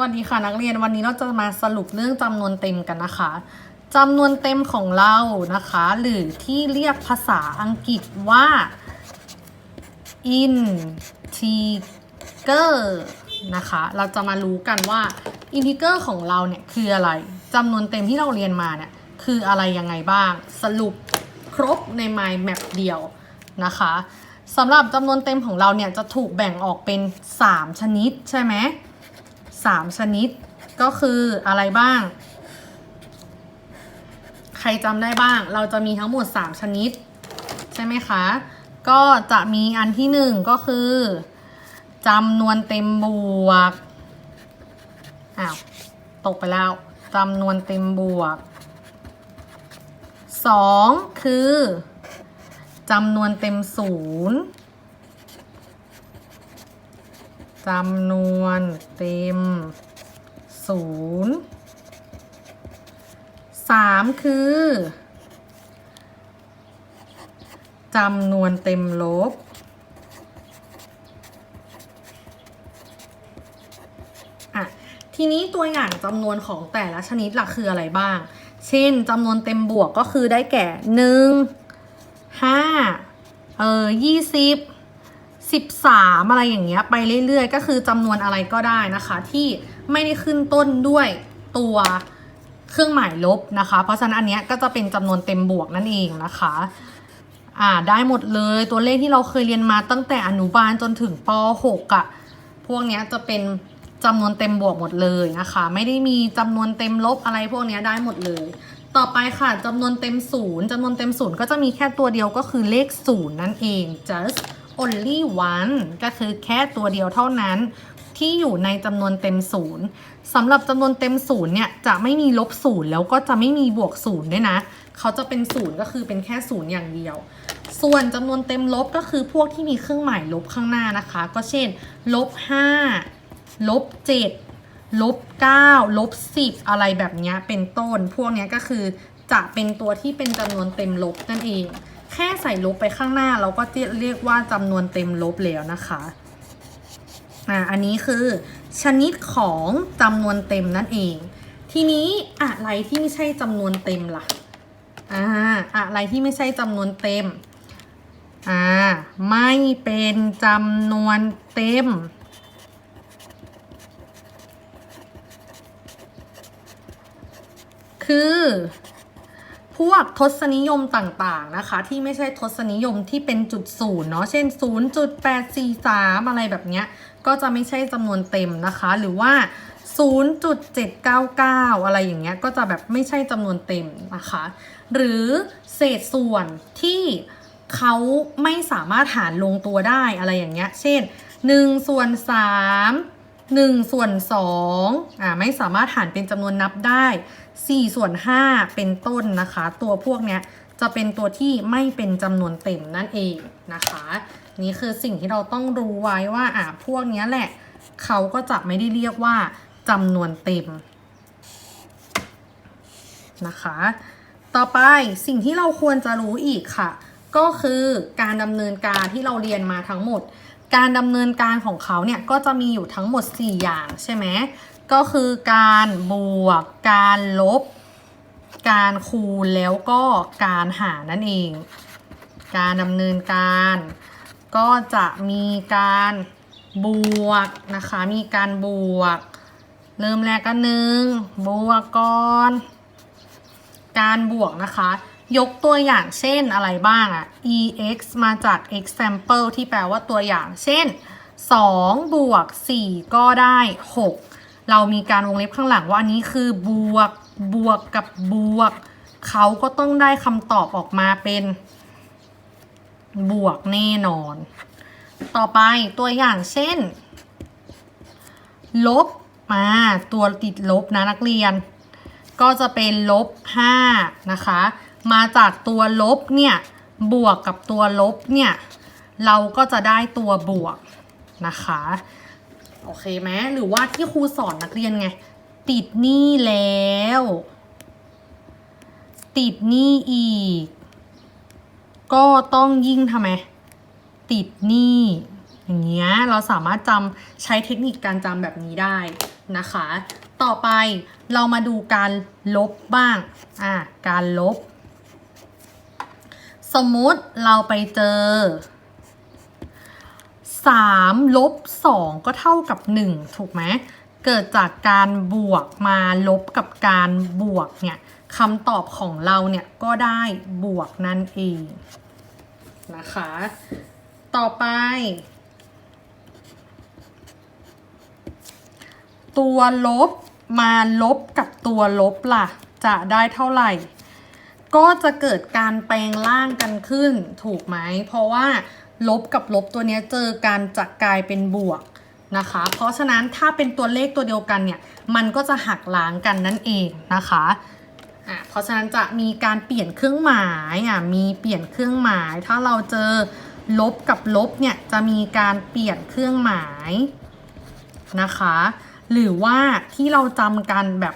วัสดีค่ะนักเรียนวันนี้เราจะมาสรุปเรื่องจำนวนเต็มกันนะคะจำนวนเต็มของเรานะคะ หรือที่เรียกภาษาอังกฤษว่า integer นะคะ เราจะมารู้กันว่า integer ของเราเนี่ยคืออะไรจำนวนเต็มที่เราเรียนมาเนี่ยคืออะไรยังไงบ้าง สรุปครบใน mind map เดียวนะคะสำหรับจำนวนเต็มของเราเนี่ยจะถูกแบ่งออกเป็น 3 ชนิดใช่ไหม สามชนิด ก็คืออะไรบ้าง ใครจำได้บ้าง เราจะมีทั้งหมด 3 ชนิด ใช่ไหมคะ ก็จะมีอันที่หนึ่งก็คือจำนวนเต็มบวก อ้าว ตกไปแล้วจำนวนเต็มบวก 2 คือจำนวนเต็มศูนย์ จำนวนเต็มศูนย์สามคือจำนวนเต็มลบอะทีนี้ตัวอย่างจำนวนของแต่ละชนิดหลักคืออะไรบ้าง เช่นจำนวนเต็มบวกก็คือได้แก่หนึ่งห้าเออยี่สิบ 13 อะไรอย่างเงี้ยไปเรื่อยๆ ก็คือจำนวนอะไรก็ได้นะคะ ที่ไม่ได้ขึ้นต้นด้วยตัวเครื่องหมายลบนะคะ เพราะฉะนั้นอันเนี้ยก็จะเป็นจำนวนเต็มบวกนั่นเองนะคะอ่าได้หมดเลยตัวเลขที่เราเคยเรียนมาตั้งแต่อนุบาลจนถึงป .6 อะ่ะพวกเนี้ยจะเป็นจำนวนเต็มบวกหมดเลยนะคะ ไม่ได้มีจำนวนเต็มลบอะไรพวกเนี้ยได้หมดเลย ต่อไปค่ะจำนวนเต็มศูนย์จำนวนเต็มศูนย์ก็จะมีแค่ตัวเดียวก็คือเลขศูนย์นั่นเอง just only one ก็คือแค่ตัวเดียวเท่านั้นที่อยู่ในจำนวนเต็มศูนย์สำหรับจำนวนเต็มศูนย์เนี่ยจะไม่มีลบศูนย์แล้วก็จะไม่มีบวกศูนย์ด้วยนะ เขาจะเป็นศูนย์ก็คือเป็นแค่ศูนย์อย่างเดียว ส่วนจำนวนเต็มลบก็คือพวกที่มีเครื่องหมายลบข้างหน้านะคะ ก็เช่นลบห้าลบเจ็ดลบเก้าลบสิบอะไรแบบนี้เป็นต้น พวกนี้ก็คือจะเป็นตัวที่เป็นจำนวนเต็มลบนั่นเอง แค่ใส่ลบไปข้างหน้าเราก็เรียกว่าจำนวนเต็มลบแล้วนะคะอ่าอันนี้คือชนิดของจำนวนเต็มนั่นเอง ทีนี้อะไรที่ไม่ใช่จำนวนเต็มล่ะอ่าอะไรที่ไม่ใช่จำนวนเต็มอ่าไม่เป็นจำนวนเต็มคือ พวกทศนิยมต่างๆนะคะ ที่ไม่ใช่ทศนิยมที่เป็นจุดศูนย์เนาะเช่น 0.843 อะไรแบบเนี้ยก็จะไม่ใช่จำนวนเต็มนะคะ หรือว่า 0.799 อะไรอย่างเงี้ยก็จะแบบไม่ใช่จำนวนเต็มนะคะ หรือเศษส่วนที่เขาไม่สามารถหารลงตัวได้อะไรอย่างเงี้ย เช่น1ส่วน3 1ส่วน2อ่าไม่สามารถหารเป็นจำนวนนับได้ 4ส่วน5เป็นต้นนะคะ ตัวพวกเนี้ยจะเป็นตัวที่ไม่เป็นจำนวนเต็มนั่นเองนะคะ นี่คือสิ่งที่เราต้องรู้ไว้ว่าอะพวกเนี้ยแหละ เขาก็จะไม่ได้เรียกว่าจำนวนเต็มนะคะ ต่อไปสิ่งที่เราควรจะรู้อีกค่ะ ก็คือการดำเนินการที่เราเรียนมาทั้งหมด การดำเนินการของเขาเนี่ยก็จะมีอยู่ทั้งหมด 4 อย่างใช่ไหม ก็คือการบวก การลบ การคูณแล้วก็การหารนั่นเอง การดำเนินการ ก็จะมีการบวกนะคะ มีการบวก เริ่มแรกก็หนึ่งบวกก่อนการบวกนะคะ ยกตัวอย่างเช่นอะไรบ้างอะ ex มาจาก example ที่แปลว่าตัวอย่าง เช่น 2 บวก 4 ก็ได้ 6 เรามีการวงเล็บข้างหลังว่าอันนี้คือบวกบวกกับบวก เขาก็ต้องได้คำตอบออกมาเป็นบวกแน่นอน ต่อไปตัวอย่างเช่น ลบมาตัวติดลบนะนักเรียน ก็จะเป็นลบ5นะคะ มาจากตัวลบเนี่ย บวกกับตัวลบเนี่ย เราก็จะได้ตัวบวกนะคะ โอเคไหมหรือว่าที่ครูสอนนักเรียนไง ติดหนี้แล้ว ติดหนี้อีก ก็ต้องยิ่งทำไม ติดหนี้อย่างเงี้ยเราสามารถจำใช้เทคนิคการจำแบบนี้ได้นะคะ ต่อไปเรามาดูการลบบ้าง อะการลบ สมมุติเราไปเจอ 3ลบ2ก็เท่ากับ 1 ถูกไหมเกิดจากการบวกมาลบกับการบวกเนี่ยคำตอบของเราเนี่ยก็ได้บวกนั่นเองนะคะ ต่อไป ตัวลบมาลบกับตัวลบล่ะ จะได้เท่าไหร่ ก็จะเกิดการแปลงร่างกันขึ้นถูกไหม เพราะว่า ลบกับลบตัวนี้เจอการจะกลายเป็นบวกนะคะ เพราะฉะนั้นถ้าเป็นตัวเลขตัวเดียวกันเนี่ยมันก็จะหักล้างกันนั่นเองนะคะอะเพราะฉะนั้นจะมีการเปลี่ยนเครื่องหมายอะมีเปลี่ยนเครื่องหมาย ถ้าเราเจอลบกับลบเนี่ยจะมีการเปลี่ยนเครื่องหมายนะคะ หรือว่าที่เราจำกันแบบ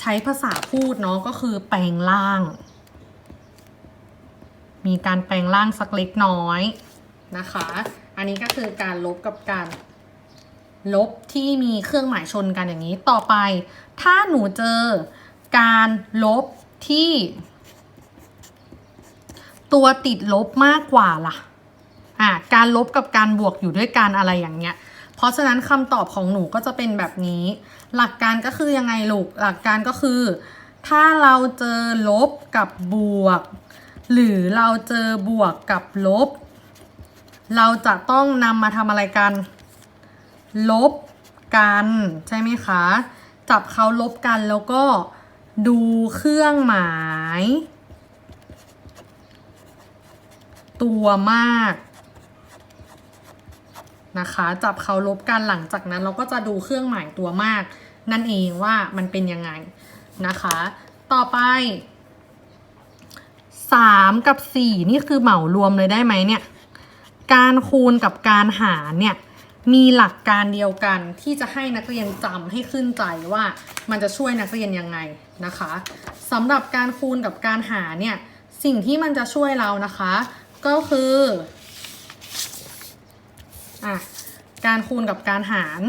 ใช้ภาษาพูดเนาะก็คือแปลงร่าง มีการแปลงร่างสักเล็กน้อยนะคะ อันนี้ก็คือการลบกับการลบที่มีเครื่องหมายชนกันอย่างนี้ ต่อไป ถ้าหนูเจอการลบที่ ตัวติดลบมากกว่าล่ะ อะการลบกับการบวกอยู่ด้วยกันอะไรอย่างเงี้ย เพราะฉะนั้นคำตอบของหนูก็จะเป็นแบบนี้ หลักการก็คือยังไงลูก หลักการก็คือ ถ้าเราเจอลบกับบวก หรือเราเจอบวกกับลบ เราจะต้องนำมาทำอะไรกัน ลบกันใช่ไหมคะ จับเขาลบกันแล้วก็ดูเครื่องหมาย ตัวมากนะคะ จับเขาลบกันหลังจากนั้นเราก็จะดูเครื่องหมายตัวมาก นั่นเองว่ามันเป็นยังไงนะคะ ต่อไป 3กับ4นี่คือเหมารวมเลยได้ไหมเนี่ย การคูณกับการหารเนี่ย มีหลักการเดียวกันที่จะให้นักเรียนจำให้ขึ้นใจว่ามันจะช่วยนักเรียนยังไงนะคะสำหรับการคูณกับการหารเนี่ย สิ่งที่มันจะช่วยเรานะคะ ก็คืออะการคูณกับการหาร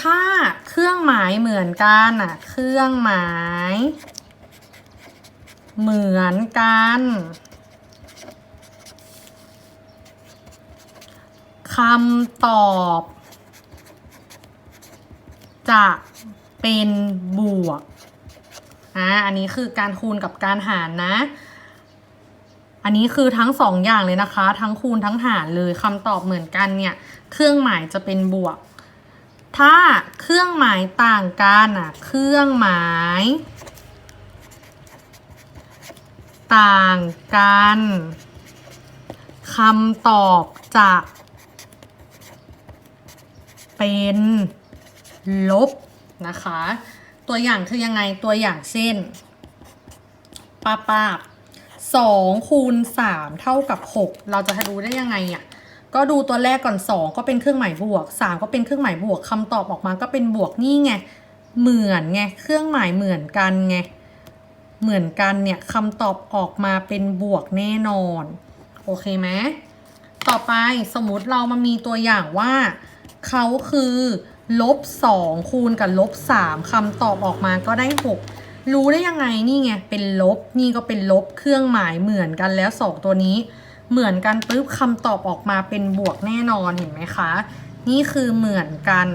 ถ้าเครื่องหมายเหมือนกันอะ เครื่องหมาย เหมือนกัน คำตอบ จะเป็นบวก อะอันนี้คือการคูณกับการหารนะ อันนี้คือทั้งสองอย่างเลยนะคะ ทั้งคูณทั้งหารเลยคำตอบเหมือนกันเนี่ย เครื่องหมายจะเป็นบวก ถ้าเครื่องหมายต่างกันอะ เครื่องหมาย ต่างกันคำตอบจะเป็นลบนะคะ ตัวอย่างคือยังไงตัวอย่างเช่นป้าป้าสองคูณสามเท่ากับหกเราจะรู้ได้ยังไงอะก็ดูตัวแรกก่อนสองก็เป็นเครื่องหมายบวกสามก็เป็นเครื่องหมายบวกคำตอบออกมาก็เป็นบวกนี่ไงเหมือนไงเครื่องหมายเหมือนกันไง เหมือนกันเนี่ยคำตอบออกมาเป็นบวกแน่นอน โอเคไหมต่อไปสมมติเรามามีตัวอย่างว่าเขาคือลบสองคูณกับลบสามคำตอบออกมาก็ได้หกรู้ได้ยังไงนี่ไงเป็นลบนี่ก็เป็นลบเครื่องหมายเหมือนกันแล้วสองตัวนี้ เหมือนกันปุ๊บคำตอบออกมาเป็นบวกแน่นอนเห็นไหมคะ นี่คือเหมือนกัน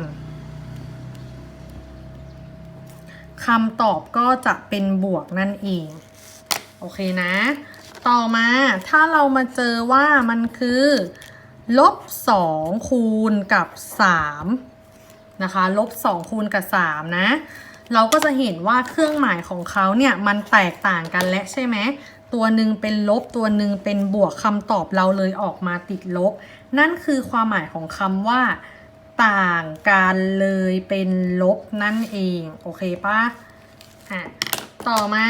คำตอบก็จะเป็นบวกนั่นเอง โอเคนะ ต่อมาถ้าเรามาเจอว่ามันคือลบ2คูณกับ3นะคะลบ2คูณกับ3นะ เราก็จะเห็นว่าเครื่องหมายของเขาเนี่ยมันแตกต่างกันและใช่ไหมตัวหนึ่งเป็นลบตัวหนึ่งเป็นบวกคำตอบเราเลยออกมาติดลบ นั่นคือความหมายของคำว่า ต่างกันเลยเป็นลบนั่นเอง โอเคปะอะ ต่อมา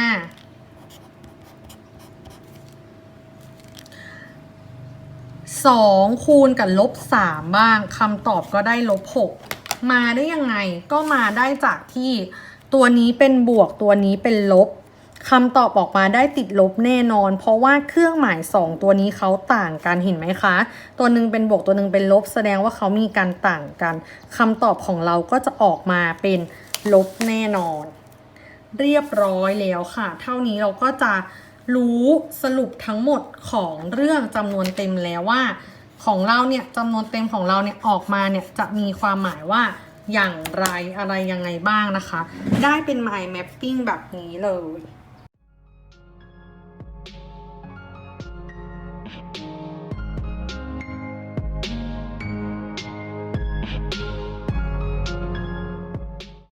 สองคูณกับลบสามบ้างคำตอบก็ได้ลบหกมาได้ยังไงก็มาได้จากที่ตัวนี้เป็นบวกตัวนี้เป็นลบ คำตอบออกมาได้ติดลบแน่นอน เพราะว่าเครื่องหมาย 2 ตัวนี้เขาต่างกันเห็นไหมคะ ตัวหนึ่งเป็นบวกตัวหนึ่งเป็นลบ แสดงว่าเขามีการต่างกันคำตอบของเราก็จะออกมาเป็นลบแน่นอน เรียบร้อยแล้วค่ะ เท่านี้เราก็จะรู้สรุปทั้งหมดของเรื่องจำนวนเต็มแล้วว่า ของเราเนี่ยจำนวนเต็มของเราเนี่ยออกมาเนี่ยจะมีความหมายว่าอย่างไรอะไรยังไงบ้างนะคะ ได้เป็น mind mapping แบบนี้เลย